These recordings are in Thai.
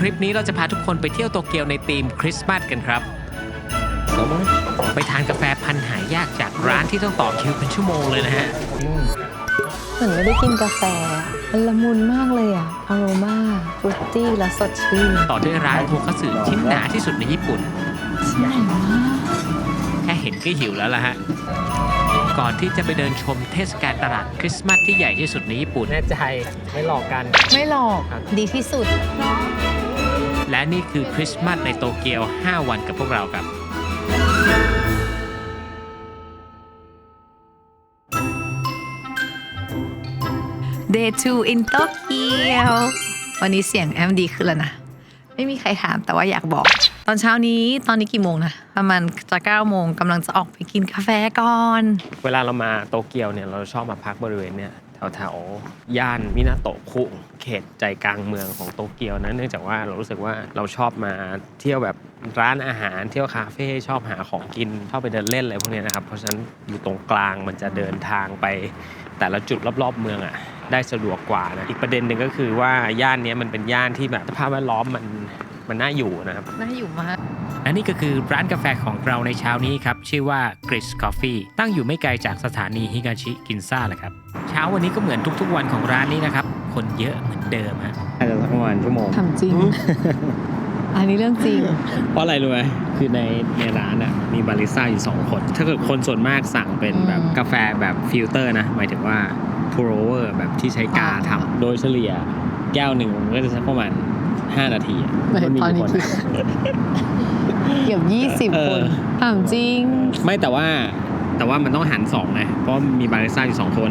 คลิปนี้เราจะพาทุกคนไปเที่ยวโตเกียวในธีมคริสต์มาสกันครับ ไปทานกาแฟพันธุ์หายากจากร้านที่ต้องต่อคิวเป็นชั่วโมงเลยนะฮะ เหมือนไม่ได้กินกาแฟอะมันละมุนมากเลยอะอโรมาฟรุตตี้และสดชื่นต่อด้วยร้านโทคัตสึที่หนาที่สุดในญี่ปุ่นใช่มากแค่เห็นก็หิวแล้วล่ะฮะ ก่อนที่จะไปเดินชมเทศกาลตลาดคริสต์มาสที่ใหญ่ที่สุดในญี่ปุ่น แน่ใจไม่หลอกกัน ไม่หลอกครับดีที่สุด และนี่คือคริสต์มาสในโตเกียว 5 วันกับพวกเราครับ Day 2 in Tokyo วันนี้เสียงแอมดีขึ้นแล้วนะ ไม่มีใครถามแต่ว่าอยากบอก ตอนเช้านี้ตอนนี้กี่โมงนะ ประมาณจะ9โมงกำลังจะออกไปกินกาแฟก่อน เวลาเรามาโตเกียวเนี่ย เราชอบมาพักบริเวณเนี่ย แถวๆย่านมินาโตะคุเขตใจกลางเมืองของโตเกียวนะเนื่องจากว่าเรารู้สึกว่าเราชอบมาเที่ยวแบบร้านอาหารเที่ยวคาเฟ่ชอบหาของกินชอบไปเดินเล่นอะไรพวกนี้นะครับ เพราะฉะนั้นอยู่ตรงกลางมันจะเดินทางไปแต่ละจุดรอบๆเมืองอะได้สะดวกกว่านะอีกประเด็นหนึ่งก็คือว่าย่านนี้มันเป็นย่านที่แบบสภาพแวดล้อมมัน มันน่าอยู่นะครับ น่าอยู่มาก และนี่ก็คือร้านกาแฟของเราในเช้านี้ครับ ชื่อว่า Gris Coffee ตั้งอยู่ไม่ไกลจากสถานีฮิกาชิกินซ่าแหละครับ เช้าวันนี้ก็เหมือนทุกๆวันของร้านนี้นะครับ คนเยอะเหมือนเดิมฮะอาจจะสักประมาณชั่วโมง ทำจริง อันนี้เรื่องจริง เพราะอะไรรู้ไหมคือในในร้านอะมีบาริสต้าอยู่2คน ถ้าเกิดคนส่วนมากสั่งเป็นแบบอืมกาแฟแบบฟิลเตอร์นะ หมายถึงว่า pour over แบบที่ใช้กาอ่าทำโดยเฉลี่ยแก้วหนึ่งมันก็จะสักประมาณ 5นาทีอะไม่มัมีตอนนี้คนกี่เกือบ20เออคนถามจริง ไม่แต่ว่าแต่ว่ามันต้องหันสองนะเพราะมีบาริสต้าอยู่2คน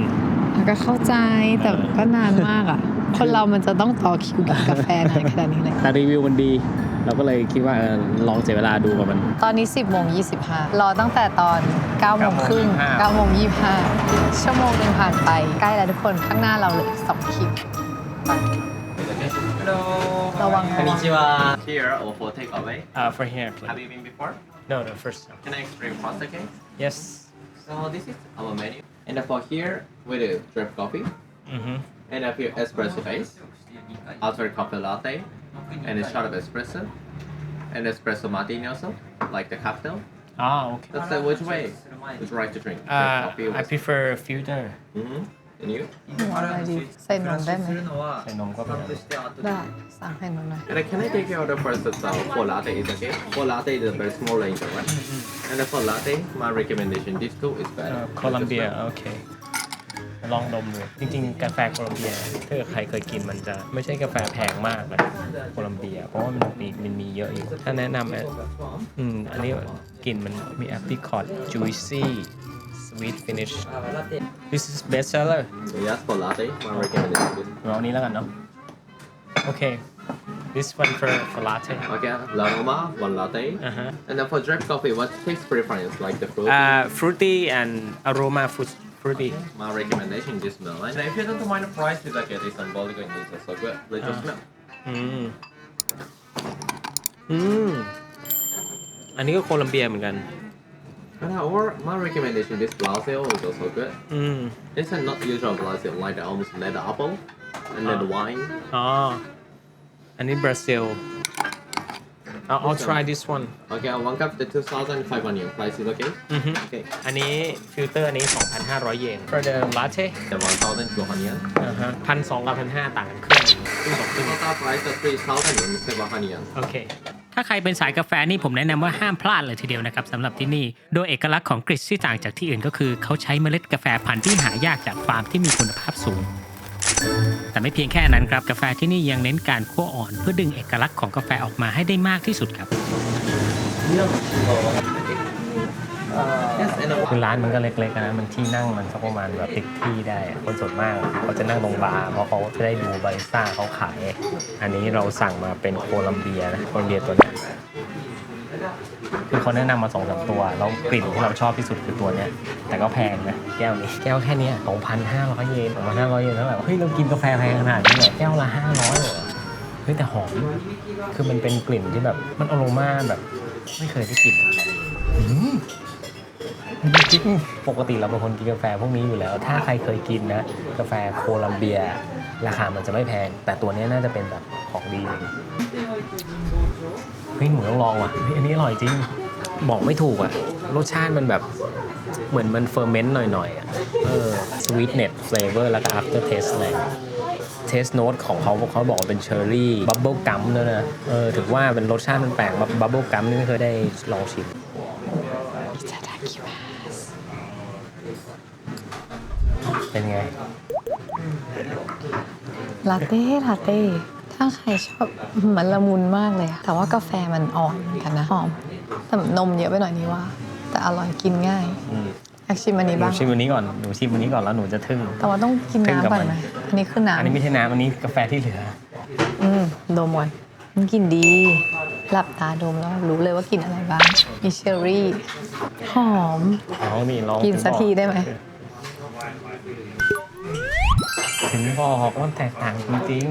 ก็เข้าใจแต่เออก็นานมากอะ คนเรามันจะต้องต่อคิวกับกาแฟนานขนาดนี้เลยแต่รีวิวมันดี เราก็เลยคิดว่าเออลองเสียเวลาดูกับมัน ตอนนี้ 10โมง25รอตั้งแต่ตอน9โมงครึ่ง9 9โมง25ชั่วโมงหนึงผ่านไปใกล้แล้วทุกคนข้างหน้าเราเหลย2คิวไประวังระวั ง Here or for takeaway. uh, for here please. Have you been before? no no, first time Can I explain pasta cake? yes So this is our menu. And for here, we do drip coffee mm-hmm. and a few espresso base, ultra coffee latte, and a shot of espresso, and espresso martini also, like the cocktail. ah okay That's the which way would you like to drink? Drip uh, coffee I prefer a filter hmm And you? อะไรดีใส่นมได้ไหม ใส่นมก็เป็น ได้ สั่งให้นมหน่อย And uh, can I take your order first? It's uh, for latte is okay. For latte is a very small range, right? And uh, for latte, my recommendation, this two is better. โคลัมเบีย โอเค ลองดมดูจริง ๆ กาแฟโคลัมเบีย ถ้าเกิดใครเคยกินมันจะไม่ใช่กาแฟแพงมากนะโคลัมเบีย เพราะว่ามันมีมันมีเยอะอยู่ ถ้าแนะนำอะอืม อันนี้กลิ่นมันมี apricot juicy sweet finish this is best seller So yes, for latte, my recommendation is เอาอันนี้แล้วกันเนาะโอเค this one for for latte Okay, La Roma, one latte. อ่าฮะ And then for drip coffee, what taste preference? Like the fruit? uh fruity and aroma fruit fruity My recommendation is milk. And if you don't mind the price, it's okay. It's symbolic and it's also good. Little Ah. smell. อืม อืม อันนี้ก็โคลัมเบียเหมือนกัน And uh, or my recommendation is Blasio is also good. อืม It's a not usual Blasio, like the almost leather apple and then Ah. the wine. อ๋อ อันนี้บราซิล I'll, I'll try this one Okay, one cup the 2,500 yen price is okay. อือฮึ Okay, อันนี้ฟิลเตอร์อันนี้ 2,500 เยน for the latte the 1,200 yen. อ่าฮะพันสองกับพันห้าต่างกันครึ่งหนึ่งครึ่งสองครึ่ง Total price is 3,000 yen, 700 yen. โอเค ถ้าใครเป็นสายกาแฟนี่ผมแนะนำว่าห้ามพลาดเลยทีเดียวนะครับสำหรับที่นี่ โดยเอกลักษณ์ของกริชที่ต่างจากที่อื่นก็คือ เขาใช้เมล็ดกาแฟพันธุ์ที่หายากจากฟาร์มที่มีคุณภาพสูง แต่ไม่เพียงแค่นั้นครับกาแฟที่นี่ยังเน้นการคั่วอ่อน เพื่อดึงเอกลักษณ์ของกาแฟออกมาให้ได้มากที่สุดครับ yeah. คือร้านมันก็เล็กๆนะมันที่นั่งมันสักประมาณแบบติดที่ได้อะคนส่วนมากเขาจะนั่งตรงบาร์เพราะเขาจะได้ดูบาริสต้าเขาขาย อันนี้เราสั่งมาเป็นโคลัมเบียนะโคลัมเบียตัวเนี้ยคือเขาแนะนำมาสองสามตัวแล้วกลิ่นที่เราชอบที่สุดคือตัวเนี้ย แต่ก็แพงนะแก้วนี้แก้วแค่เนี้สองพันห้าร้อยเยนสองพันห้าร้อยเยนเท่าไหร่วะเฮ้ยเรากินกาแฟแพงขนาดนี้เหรอแก้วละห้าร้อยเหรอเฮ้ยแต่หอม คือมันเป็นกลิ่นที่แบบมันอโรมาแบบ ไม่เคยได้กลิ่นอืม จริงปกติเราเป็นคนกินกาแฟพวกนี้อยู่แล้ว ถ้าใครเคยกินนะ กาแฟโคลัมเบีย ราคามันจะไม่แพง แต่ตัวนี้น่าจะเป็นแบบของดีเลยเฮ้ยหนูต้องลองว่ะอันนี้อร่อยจริงบอกไม่ถูกอะ รสชาติมันแบบเหมือนมันเฟอร์เมนต์หน่อยๆอะเออ sweetness flavor แล้วก็ after taste อะไรเทสโน e ของเขาเขาบอกว่าเป็นเชอร์รี่บับเบิลกัมด้วยนะเออถือว่าเป็นรสชาติมันแปลกบับเบิลกัมนี่ไม่เคยได้ลองชิม ลาเต้ลาเต้ถ้าใครชอบมันละมุนมากเลยอะแต่ว่ากาแฟมันอ่อนเหมือนกันนะหอมแต่นมเยอะไปหน่อยนี่ว่า แต่อร่อยกินง่ายอืมอยากชิมอันนี้หนูบ้างชิมอันนี้ก่อน หนูชิมอันนี้ก่อนแล้วหนูจะทึ่ง แต่ว่าต้องกินขึ้นกับน้ำก่อนมันไหมอันนี้คือน้อันนี้ไม่ใช่น้ำอันนี้กาแฟที่เหลือำอืมดมก่อนมันกลินดี หลับตาดมแล้วรู้เลยว่ากินอะไรบ้างมีเชอร์รี่หอมอ๋อนี่ลองกินสักทีได้ไหม ถึงบอกว่ามันแตกต่างจริง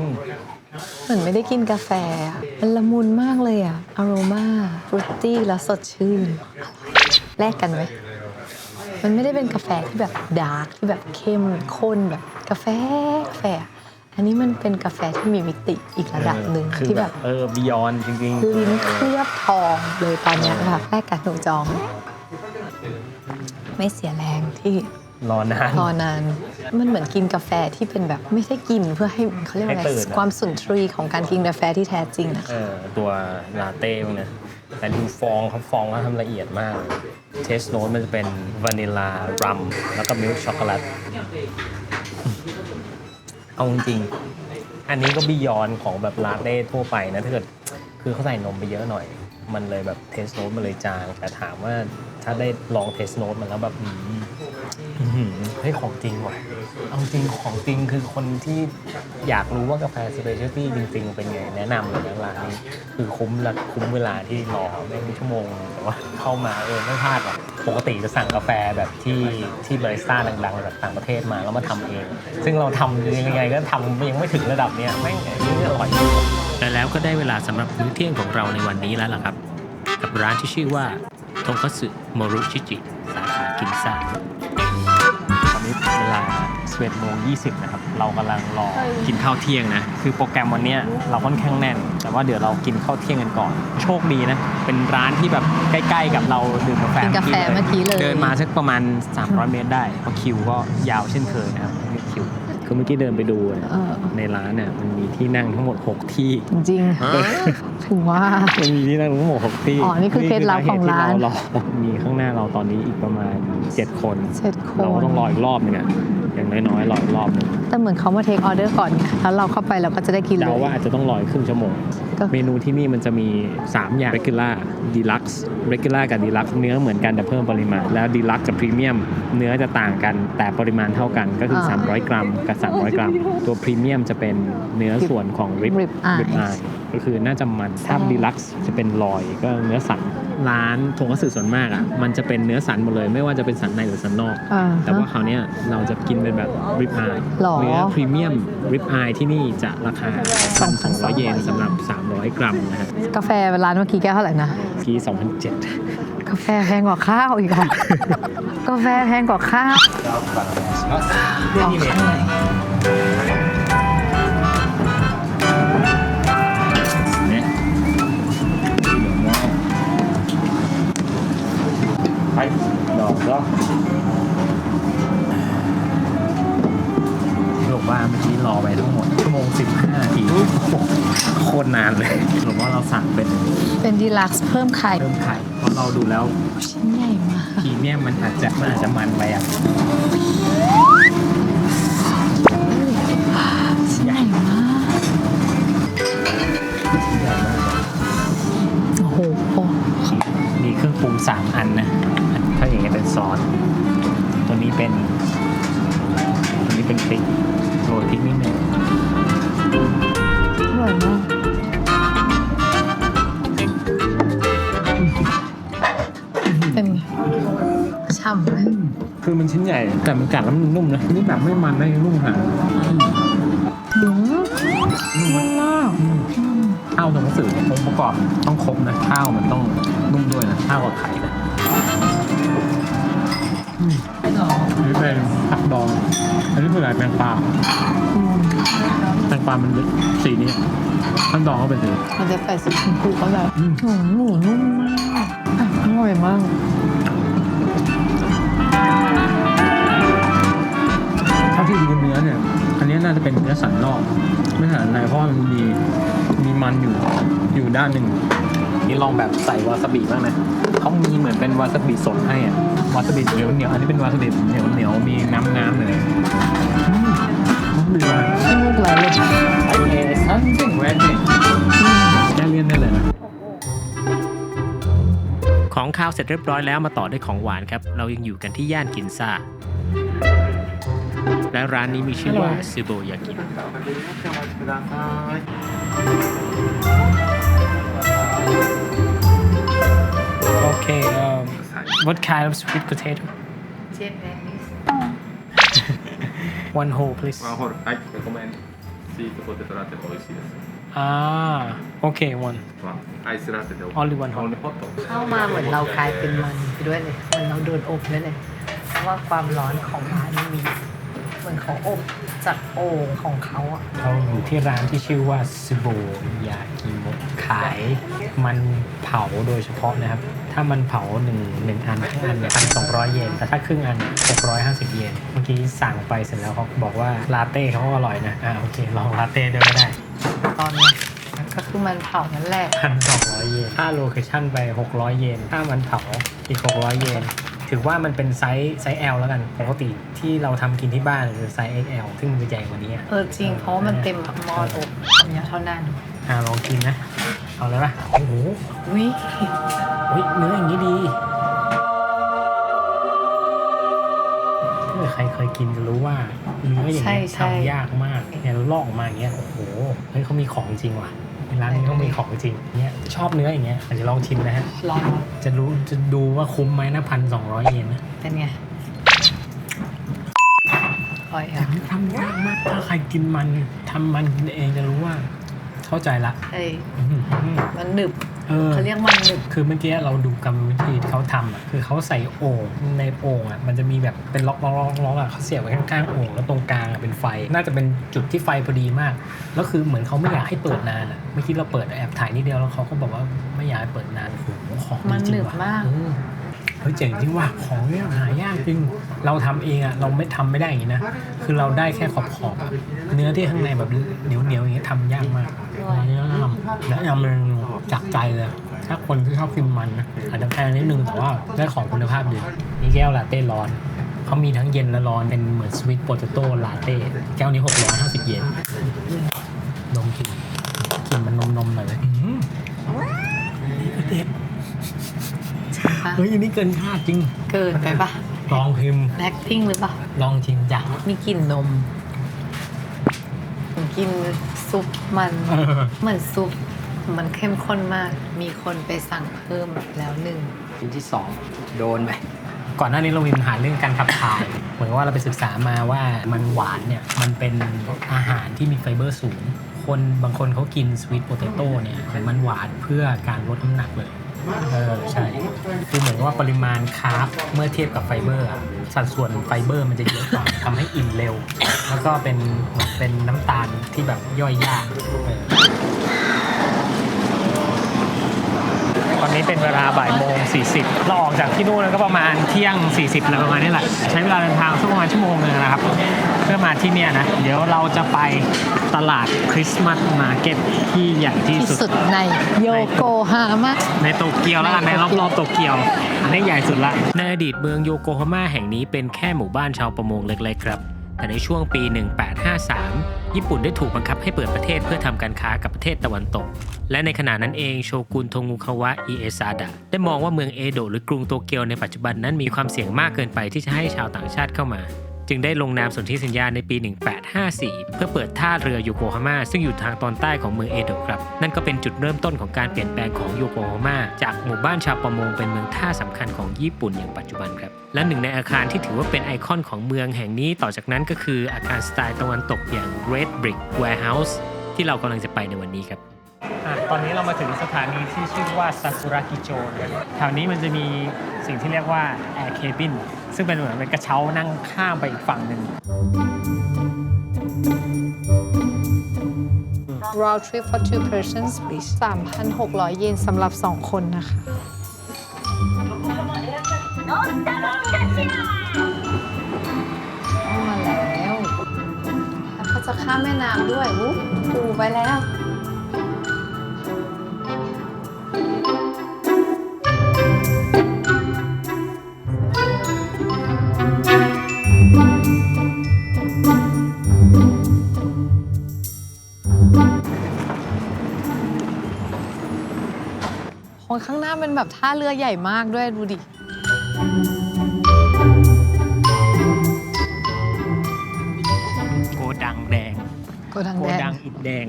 เหมือนไม่ได้กินกาแฟอะมันละมุนมากเลยอะอโรมาฟรุตตี้แล้วสดชื่น แลกกันไหม มันไม่ได้เป็นกาแฟที่แบบดาร์กที่แบบเข้มข้นแบบกาแฟกาแฟ อันนี้มันเป็นกาแฟที่มีมิติอีกๆระดับหนึ่งคือที่แบแบบ บเออบิยอนจริงลิ้นเคลือบทองเลยตอนเนี้ยค่ะแลกกันหนูจอง ไม่เสียแรงที่ๆ รอนาน รอนาน มันเหมือนกินกาแฟที่เป็นแบบไม่ใช่กินเพื่อให้เขาเรียกว่าอะให้ตื่ไรนอะ ความสุนทรีของการกินกาแฟที่แท้จริงนะเออตัวลาเต้พวกเนะแต่ดูฟองเขาฟองเขาทำละเอียดมาก เทสโน e มันจะเป็นวานิลารัม แล้วก็มิลค์ช็อกโกแลต เอาจริงๆอันนี้ก็บียอนของแบบลาเต้ทั่วไปนะถ้าเกิดคือเขาใส่นมไปเยอะหน่อย มันเลยแบบเทสโน e มันเลยจาง แต่ถามว่าถ้าได้ลองเทสโน e มันแล้วแบบอืม อื้อหือเฮ้ยของจริงว่ะ เอาจริงของจริงคือคนที่อยากรู้ว่ากาแฟสเปเชียลตี้จริง ๆ เป็นไง แนะนำเลยนะร้านนี้ คือคุ้มละคุ้มเวลาที่รอไม่งชั่วโมง แต่ว่าเข้ามาเออไม่พลาดหรอกปกติจะสั่งกาแฟแบบที่ที่บาริสต้าดังๆจากต่างประเทศมาแล้วมาทำเอง ซึ่งเราทำยังไงก็ทำยังไม่ถึงระดับเนี้ยแม่งอันนี้อร่อย และแล้วก็ได้เวลาสำหรับมื้อเที่ยงของเราในวันนี้แล้วล่ะครับ กับร้านที่ชื่อว่าทงคัตสึโมรุชิจิ สาขากินซ่า นนี้เวลา11โมง20นะครับ เรากำลังรอกินข้าวเที่ยงนะ คือโปรแกรมวันเนี้ยเราค่อนข้างแน่น แต่ว่าเดี๋ยวเรากินข้าวเที่ยงกันก่อน โชคดีนะ เป็นร้านที่แบบใกล้ ๆ กับเราดื่มกาแฟกินกาแฟเมื่อกี้เลย เดินมาสักประมาณ 300 เมตรได้เพราะคิวก็ยาวเช่นเคยนะครับไม่ คิวคือเมื่อกี้เดินไปดูเนี่ยเออในร้านเนี่ยมันมีที่นั่งทั้งหมด 6 ที่ จริงๆถึงว่ามันมีที่นั่งทั้งหมด 6 ที่อ๋อนี่คือเคล็ดลับของร้านสเหตุที่เรอมีข้างหน้าเราตอนนี้อีกประมาณ 7 คนเจ็ดคนเราก็ต้องรออีกรอบหนึงอะอย่างน้อยๆรออีกรอบหนึงแต่เหมือนเขามาเทคออเดอร์ก่อนไงแล้วเราเข้าไปเราก็จะได้กินเลเดายว่าอาจจะต้องรออีกครึ่งชั่วโมงก็ เมนูที่นี่มันจะมี 3 อย่าง regular deluxe regular กับ deluxe เนื้อเหมือนกันแต่เพิ่มปริมาณ แล้ว deluxe กับ premium เนื้อจะต่างกันแต่ปริมาณเท่ากันก็คือ 300 กรัมกับ 300 กรัม ตัว premium จะเป็นเนื้อส่วนของ rib Rib eye rib eye ก็คือน่าจะมันถ้า deluxe จะเป็นลอยก็เนื้อสันร้านทงคัตสึส่วนมากอะมันจะเป็นเนื้อสันหมดเลย ไม่ว่าจะเป็นสันในหรือสันนอกอ่าแต่ว่าคราวเนี้ยเราจะกินเป็นแบบ rib eye หรอเนื้อพรีเมียม rib eye ที่นี่จะราคา2,200เยนสำหรับ 300 กรัมนะฮะกาแฟร้านเมื่อกี้แก้วเท่าไหร่นะที่2,007กาแฟแพงกว่าข้าวอีกอะกาแฟแพงกว่าข้าวออกข้างใน ไปดอกเนาะบอกว่าเมื่อกี้รอไปทั้งหมดชั่วโมงสิบห้านาทีโคตรนานเลยหรือว่าเราสั่งเป็นเป็นดีลักซ์เพิ่มไข่เพิ่มไข่เพราะเราดูแล้วชิ้นใหญ่มากพีเมียมมันอาจจะมันอาจจะมันไปอะชิ้นใหญ่มากโอ้โหมีเครื่องปรุงสามอันนะ ซอส ตัวนี้เป็น ตัวนี้เป็นพริกโรยพริกนิดนึงอร่อยมากเป็นไงช่ำไหมคือมันชิ้นใหญ่ แต่มันกัดแล้วมันนุ่มนะนี่แบบไม่มันนะยังนุ่มหางหืมนุ่มมากข้าวตรงหนังสือองค์ประกอบต้องครบนะข้าวมันต้องนุ่มด้วยนะข้าวกับไข่นะ เป็นผักดอง อันนี้คืออะไรแมงปลาอืมแตงกวามันสีนี้ขั้นตอนเขาเป็นสีมันจะใส่สีชมพูก็แบบอืมหมูหมูนุ่มมากอะอร่อยมากเท่าที่ดูเนื้อเนี่ย อันนี้น่าจะเป็นเนื้อสันนอก ไม่สันในเพราะว่ามันมีมีมันอยู่อยู่ด้านหนึ่งนี่ลองแบบใส่วาซาบิบ้างนะ เขามีเหมือนเป็นวาซาบิสดให้อะวาซาบิเหนียวเหนียวอันนี้เป็นวาซาบิเหนียวเหนียวมีน้ำน้ำเลยอืมดีมากขี้มูกไหลเลยไอเอซันซิ่งแวนดิ้งแก้เลี่ยนได้เลยนะของข้าวเสร็จเรียบร้อยแล้วมาต่อด้วยของหวานครับ เรายังอยู่กันที่ย่านกินซ่า และร้านนี้มีชื่อว่าซูโบยากิ Okay, um, what kind of sweet potato? Japanese. One whole, please. One whole. I recommend sweet potato latte 美味しいです。Ah, okay, one. Ice latte. Only one hot. Only hot. เข้ามาเหมือนเรากลายเป็นมันไปด้วยเลยเหมือนเราโดนอบด้วยเลยเพราะว่าความร้อนของร้านมันมี เหมือนเขาอบจากโอ่งของเขาอะเราอยู่ที่ร้านที่ชื่อว่าซูโบยากิโมะขาย มันเผาโดยเฉพาะนะครับ ถ้ามันเผาหนึ่งหนึ่งอันทั้งอันเนี่ยพันสองร้อยเยน แต่ถ้าครึ่งอันหกร้อยห้าสิบเยน เมื่อกี้สั่งไปเสร็จแล้วเขาบอกว่าลาเต้เขาก็อร่อยนะ อ่าโอเคลองลาเต้ด้วยก็ได้ ตอนนี้ก็คือมันเผานั่นแหละ พันสองร้อยเยน ค่าโลเคชั่นไปหกร้อยเยน ค่ามันเผาอีกหกร้อยเยน ถือว่ามันเป็นไซส์ไซส์ L แล้วกันปกติที่เราทำกินที่บ้านคือไซส์ XL ซึ่งมันจะใหญ่กว่านี้อะเออจริงเพราะว่ามันเต็มหม้ออบอันเนี้ยเท่านั้นอ่าลองกินนะ เอาเลยป่ะโอ้โหวิเฮ้ยเนื้ออย่างนี้ดีถ้าใครเคยกินจะรู้ว่าเนื้ออย่างนี้ยทำยากมากเนี่ยลอกออกมาอย่างเงี้ยโอ้โหเฮ้ยเขามีของจริงว่ะ ร้านนี้เขามีของจริงเนี่ยชอบเนื้ออย่างเงี้ยอาจจะลองชิมนะฮะร้อนจะรู้จะดูว่าคุ้มไหมนะพันสองร้อยเยนนะเป็นไงอร่อยแต่อะมันทำยากมากถ้าใครกินมันทำมันกินเองจะรู้ว่า เข้าใจละเอ้ยอื้อหือมันหนึบ เออ เขาเรียกมันหนึบคือเมื่อกี้เราดูกรรมวิธีที่เขาทำอะคือเขาใส่โอ่งในโอ่งอะมันจะมีแบบเป็นล็อกล็อกล็อกล็อกอะเขาเสียบไว้ข้างๆโอ่งแล้วตรงกลางอะเป็นไฟ น่าจะเป็นจุดที่ไฟพอดีมาก แล้วคือเหมือนเขาไม่อยากให้เปิดนานอะเมื่อกี้เราเปิดแอบถ่ายนิดเดียวแล้วเขาก็บอกว่าไม่อยากให้เปิดนานโอ้โหของดีมันจหรินึงบว่ะมาก เออเฮ้ยเจ๋งจริงว่ะของเนี่ยหายากจริง เราทำเองอะเราไม่ทำไม่ได้อย่างนี้นะคือเราได้แค่ขอบขอบๆอะเนื้อที่ข้างในแบบเหนียวเหนียวๆอย่างนี้ทำยากมากอันนี้แนะนำแนะนำมันจากใจเลยถ้าคนที่ชอบกินมันนะอาจจะแพงนิดนึงแต่ว่าได้ของคุณภาพดีนี่แก้วลาเต้ร้อนเขามีทั้งเย็นและร้อนเป็นเหมือนสวิตโปเตโต้ลาเต้แก้วนี้ 650 เยนนมกินกินมันนมนมๆหน่อยเลยอื้อหือเด็ดเฮ้ยอันนี้เกินคาดจริง เกินไปปะ ลองพิมพ์แลคติ้งหรือเปล่า ลองชิมจ้ะมีกลิ่นนมผมกินซุปมันเออเหมือนซุป มันเข้มข้นมาก มีคนไปสั่งเพิ่มแล้วหนึ่ง ชิ้นที่สองโดนไปก่อนหน้านี้เรามีปัญหาเรื่องการขับถ่าย เหมือนว่าเราไปศึกษามาว่ามันหวานเนี่ย มันเป็นอาหารที่มีไฟเบอร์สูง คนบางคนเขากินสวีทโปเตโต้เนี่ยแต่มันหวานเพื่อการลดน้ำหนักเลย เออใช่คือเหมือนว่าปริมาณคาร์บเมื่อเทียบกับไฟเบอร์อะสัดส่วนไฟเบอร์มันจะเยอะกว่า ทำให้อิ่มเร็ว แล้วก็เป็นเหมือนเป็นน้ำตาลที่แบบย่อยยากเออตอนนี้เป็นเวลาบ่ายโมง40เราออกจากที่นู่นก็ประมาณเที่ยง 40อะไรประมาณนี้แหละ ใช้เวลาเดินทางสักประมาณชั่วโมงหนึงนะครับ เพื่อมาที่เนี่ยนะ เดี๋ยวเราจะไป ตลาดคริสต์มาสมาร์เก็ตที่ใหญ่ที่ที่สุสุดดในโยโกฮาม่า ในโตเกียวแล้วกันในในโตเกียว รอบๆโตเกียว อันนี้ใหญ่สุดละในอดีตเมืองโยโกฮาม่าแห่งนี้เป็นแค่หมู่บ้านชาวประมงเล็กๆครับ แต่ในช่วงปี 1853 ญี่ปุ่นได้ถูกบังคับให้เปิดประเทศเพื่อทำการค้ากับประเทศตะวันตก และในขณะนั้นเองโชกุนโทงูคาวะอิเอซาดะได้มองว่าเมืองเอโดะหรือกรุงโตเกียวในปัจจุบันนั้นมีความเสี่ยงมากเกินไปที่จะให้ชาวต่างชาติเข้ามา จึงได้ลงนามสนธิสัญญาในปี 1854 เพื่อเปิดท่าเรือโยโกฮาม่าซึ่งอยู่ทางตอนใต้ของเมืองเอโดะครับ นั่นก็เป็นจุดเริ่มต้นของการเปลี่ยนแปลงของโยโกฮาม่าจากหมู่บ้านชาวประมงเป็นเมืองท่าสำคัญของญี่ปุ่นอย่างปัจจุบันครับ และหนึ่งในอาคารที่ถือว่าเป็นไอคอนของเมืองแห่งนี้ต่อจากนั้นก็คืออาคารสไตล์ตะวันตกอย่าง Red Brick Warehouse ที่เรากำลังจะไปในวันนี้ครับ ตอนนี้เรามาถึงสถานีที่ชื่อว่าซากุระกิโจแถวนี้มันจะมีสิ่งที่เรียกว่า Air Cabin ซึ่งเป็นเหมือนเป็นกระเช้านั่งข้ามไปอีกฝั่งหนึ่ง round trip for two persons please 3,600 เยนสำหรับ 2 คนนะคะ เข้ามาแล้ว แล้วก็จะข้ามแม่น้ำด้วยอุ๊ยปูไปแล้ว ข้างหน้าเป็นแบบท่าเรือใหญ่มากด้วยดูดิ โกดังแดง โกดังโกแดงดังอิฐแดง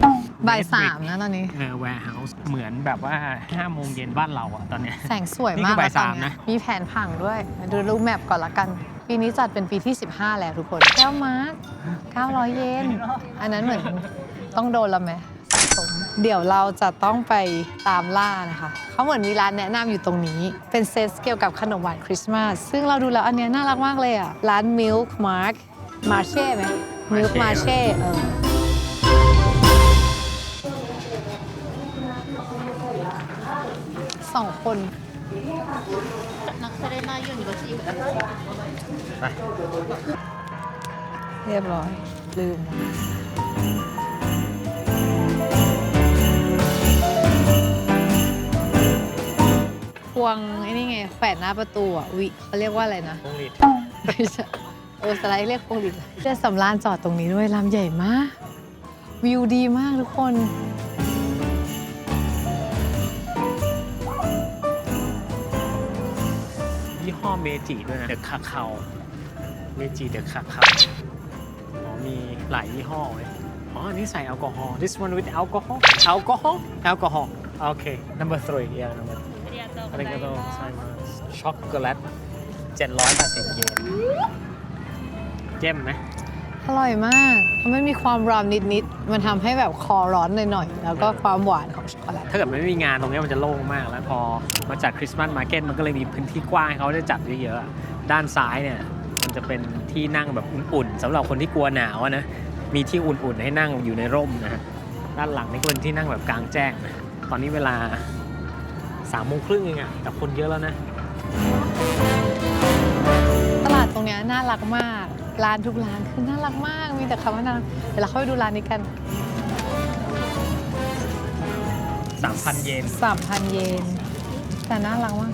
บ่ายสามนะตอนนี้ เออ warehouse เหมือนแบบว่า5โมงเย็นบ้านเราอะตอนเนี้ย แสงสวยนี่มาคืกอบ่ายแล้วตอนสามเนี้นะยมีแผนผังด้วย ดูรูปแมพก่อนละกัน ปีนี้จัดเป็นปีที่ 15 แล้วทุกคน แก้วมาร์ค900 เยน อันนั้นเหมือนต้องโดนแล้วไหมสะสม เดี๋ยวเราจะต้องไปตามล่านะคะ เขาเหมือนมีร้านแนะนำอยู่ตรงนี้ เป็นเซตเกี่ยวกับขนมหวานคริสต์มาส ซึ่งเราดูแล้วอันเนี้ยน่ารักมากเลยอะร้าน Milk Mark Marche ไหม Milk Marche เออสองคนเรียบร้อย ลืม วงไอ้นี่ไงแขวนหน้าประตูอะวิเขาเรียกว่าอะไรนะพวงหลีดไม่ใช่เออสไลด์เรียกพวงหลีดเรือสำราญจอดตรงนี้ด้วยลำใหญ่มาก วิวดีมากทุกคน ยี่ห้อเมจิด้วยนะเดอะคาคาเมจิเดอะคาคาอ๋อมีหลายยี่ห้อเลยอ๋ออันนี้ใส่แอลกอฮอล์ this one with alcohol alcohol alcohol โอเค number three yeah number three โตอาริกาโตไซมัสช็อกโกแลต780เยนเจ้มไหมอร่อยมาก มันไม่มีความรามนิดนิดมันทำให้แบบคอร้อนหน่อยๆ แล้วก็ความหวานของช็อกโกแลต ถ้าเกิดไม่มีงานตรงนี้มันจะโล่งมาก แล้วพอมาจัดคริสต์มาสมาร์เก็ตมันก็เลยมีพื้นที่กว้างเขาได้จัดเยอะๆ ด้านซ้ายเนี่ย มันจะเป็นที่นั่งแบบอุ่นๆ สำหรับคนที่กลัวหนาวนะ มีที่อุ่นๆ ให้นั่งอยู่ในร่มนะะด้านหลังนี่ก็เป็นที่นั่งแบบกลางแจ้งนะตอนนี้เวลา สามโมงครึ่งเองอะแต่คนเยอะแล้วนะ ตลาดตรงเนี้ยน่ารักมาก ร้านทุกร้านคือน่ารักมาก มีแต่คำว่าน่ารักเดี๋ยวเราเข้าไปดูร้านนี้กัน 3,000 เยน 3,000 เยน แต่น่ารักมาก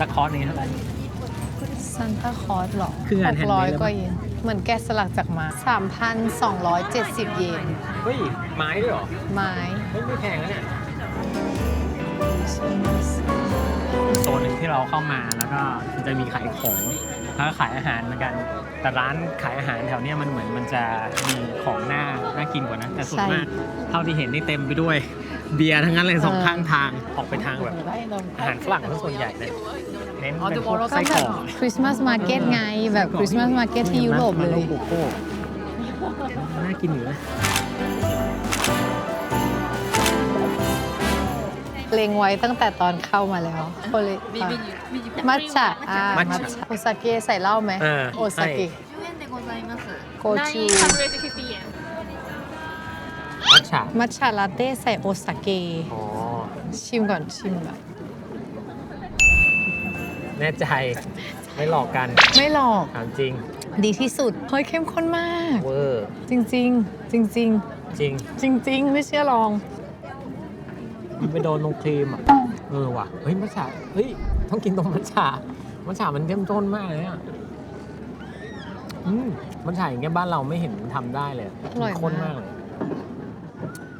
ตะคอร์สนี้เท่าไหร่ซันตาคอร์สหรอคืองาน handmade 600กว่าเยน เหมือนแกะสลักจากไม้3,270 เยน เฮ้ย ไม้ด้วยเหรอ ไม้ เฮ้ยไม่แพงนะเนี่ยโซนหนึ่งที่เราเข้ามาแล้วก็จะมีขายของแล้วก็ขายอาหารเหมือนกัน แต่ร้านขายอาหารแถวเนี้ยมันเหมือนมันจะมีของน่าน่ากินกว่านะแต่ส่วนมากเท่าที่เห็นนี่เต็มไปด้วย เบียร์ทั้งนั้นเลยสองข้างทางออกไปทางแบบอาหารฝรั่งซะส่วนใหญ่เลยเน้นเป็นพวกไส้อกคริสต์มาสมาร์เก็ตไงแบบคริสต์มาสมาร์เก็ตที่ยุโรปเลยน่ากินอยู่นะเลงไว้ตั้งแต่ตอนเข้ามาแล้วโคเลมัทฉะอ่ามัทชะโอซากะใส่เหล้าไหมโอซากะโกชูมัทชะมัทชะลาเต้ใส่โอซากะชิมก่อนชิมก่อน แน่ใจไม่หลอกกันไม่หลอก ถามจริง ดีที่สุดเฮ้ยเข้มข้นมาก เวอร์จริง ๆ จริง จริง ๆ จริง ๆ ไม่เชื่อลอง มันไปโดนตรงครีมอะ เออว่ะ เฮ้ยมัทฉะเฮ้ย ต้องกินตรงมัทฉะมัทฉะมันเข้มข้นมากเลยอะ อืมมัทฉะอย่างเงี้ยบ้านเราไม่เห็นทำได้เลยอร่อยมันข้นมากมากเลย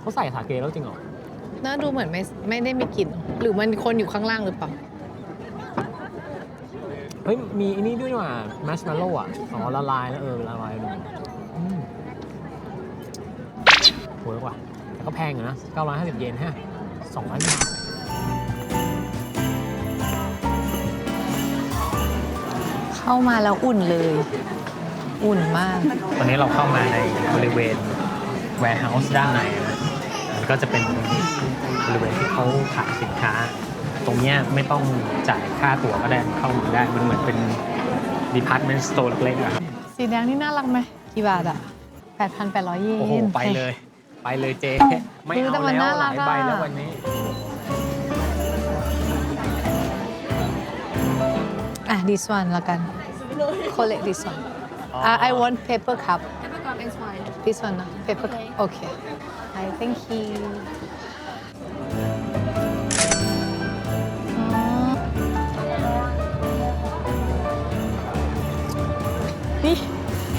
เขาใส่สาเกแล้วจริงเหรอ น่าดูเหมือนไม่ไม่ได้มีกลิ่นหรือมันคนอยู่ข้างล่างหรือเปล่า เฮ้ย มีอันนี้ด้วยนี่หว่ามัชเมลโล่อะอ๋อละลายแล้วเออละลายดูอืมเวิร์กว่ะแต่ก็แพงอยู่นะ 950 เยนฮะ200บาทเข้ามาแล้วอุ่นเลย อุ่นมาก ตอนนี้เราเข้ามาในบริเวณ warehouse ด้านในนะมันก็จะเป็นบริเวณที่เขาขายสินค้า ตรงเนี้ยไม่ต้องจ่ายค่าตั๋วก็ได้เข้ามาได้ มันเหมือนเป็น department store เล็กๆอะสีแดงนี่น่ารักไหมกี่บาทอะ8,800เยน โอ้โห ไปเลย ไปเลยเจ๊ไม่คือแต่เอามันแล้วน่าหรัลากยใบอะแล้ววันนี้อะ this one ละกัน collect this one uh, I want paper cup Paper cup is fine. this one นะ paper cup okay I thank you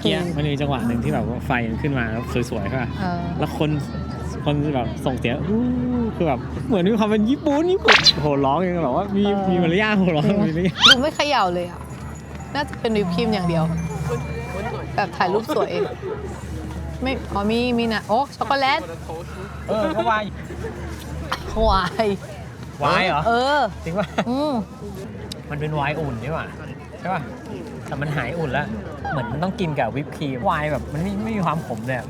อกี้มันมีจังหวะหนึ่งที่แบบว่าไฟมันขึ้นมาแล้วสวยๆใช่ป่ะเออ แล้วคนคนแบบส่งเสียงอู้คือแบบเหมือนมีความเป็นญี่ปุ่นญี่ปุ่นโหร้องยังแบบว่ามีเออ มีมารยาทโหร้องมีมารยาทดูไม่เขย่าเลยอะ น่าจะเป็นวิปครีมอย่างเดียว แบบถ่ายรูปสวยเอง ไม่อ๋อมีมีนะ โอ้ช็อกโกแลตเออก็วายวาย วายเหรอเออ จริงป่ะอืมมันเป็นวายอุ่นใช่ป่ะใช่ป่ะแต่มันหายอุ่นแล้ว เหมือนมันต้องกินกับวิปครีมวายแบบมันไม่ไม่มีความขมเลยอะ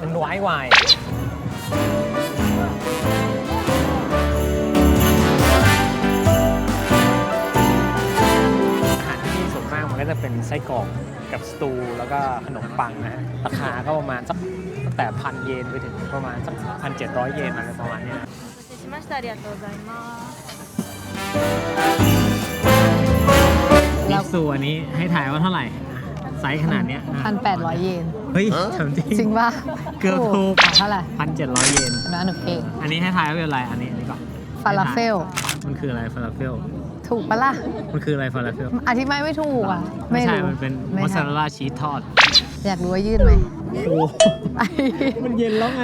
มันวายวายอาหารที่นี่ส่วนมากมันก็จะเป็นไส้กรอกกับสตูแล้วก็ขนมปังนะฮะราคาก็ประมาณสักตั้งแต่พันเยนไปถึงประมาณสักพันเจ็ดร้อยเยนอะไรประมาณเนี้ย お待たせしました。ありがとうございます。 นิฟซูอันนี้ให้ถ่ายว่าเท่าไหร่อ่ะ ไซส์ขนาดเนี้ยพันแปดร้อยเยน เฮ้ยถามจริงจริงป่ะเกือบถูกอะเท่าไหร่พันเจ็ดร้อยเยนนะหนูเก่งอันนี้ให้ถ่ายว่าเป็นอะไรอันนี้อันนี้ก่อนฟาลาเฟล มันคืออะไรฟาลาเฟล ถูกปะล่ะ มันคืออะไรฟาลาเฟล อธิบายไม่ถูกอะ ไม่ใช่รู้มันเป็นไม่มอสซาทันเรลล่าชีสทอด อยากรู้ว่ายืดไหมโอ้โหมันเย็นแล้วไง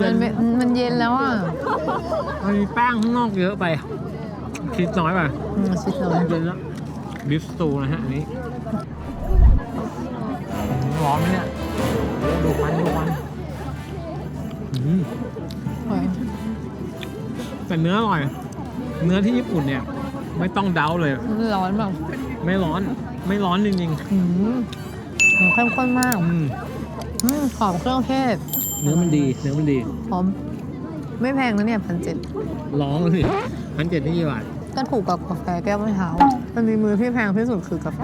มันไม่มันเย็นแล้วอะ มันมีแป้งข้างนอกเยอะไปชีสน้อยไปอืมชิดน้อยเย็นแล้วบิฟสตูนะฮะอันนี้ ร้อนไหมเนี่ยโอ้โหดูควันดูควันอืมแต่เนื้ออร่อย เนื้อที่ญี่ปุ่นเนี่ย ไม่ต้องเดาเลย มันร้อนแบบไม่ร้อน ไม่ร้อนจริงอืมมันเข้มข้นมากๆอืมอืมหอมเครื่องเทศ เนื้อมันดี เนื้อมันดี หอม ไม่แพงนะเนี่ยพันเจ็ดร้องสิพันเจ็ดนี่กี่บาทก็ถูกกับกาแฟแก้วเมื่อเช้ามันมีมือที่แพงที่สุดคือกาแฟ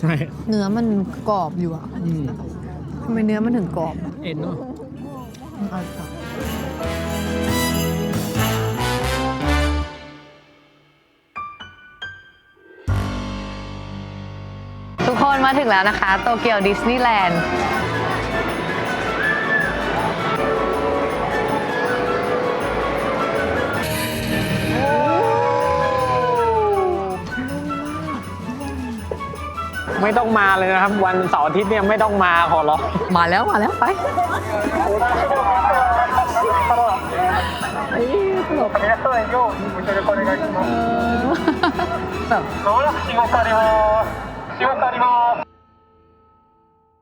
ใช่เนื้อมันกรอบอยู่อะอืมทำไมเนื้อมันถึงกรอบอะเอ็นเนาะเอาต่อทุกคนมาถึงแล้วนะคะ โตเกียวดิสนีย์แลนด์ ไม่ต้องมาเลยนะครับ วันเสาร์อาทิตย์เนี่ยไม่ต้องมาขอร้องมาแล้วมาแล้วไปเอ้ยตลกแบบ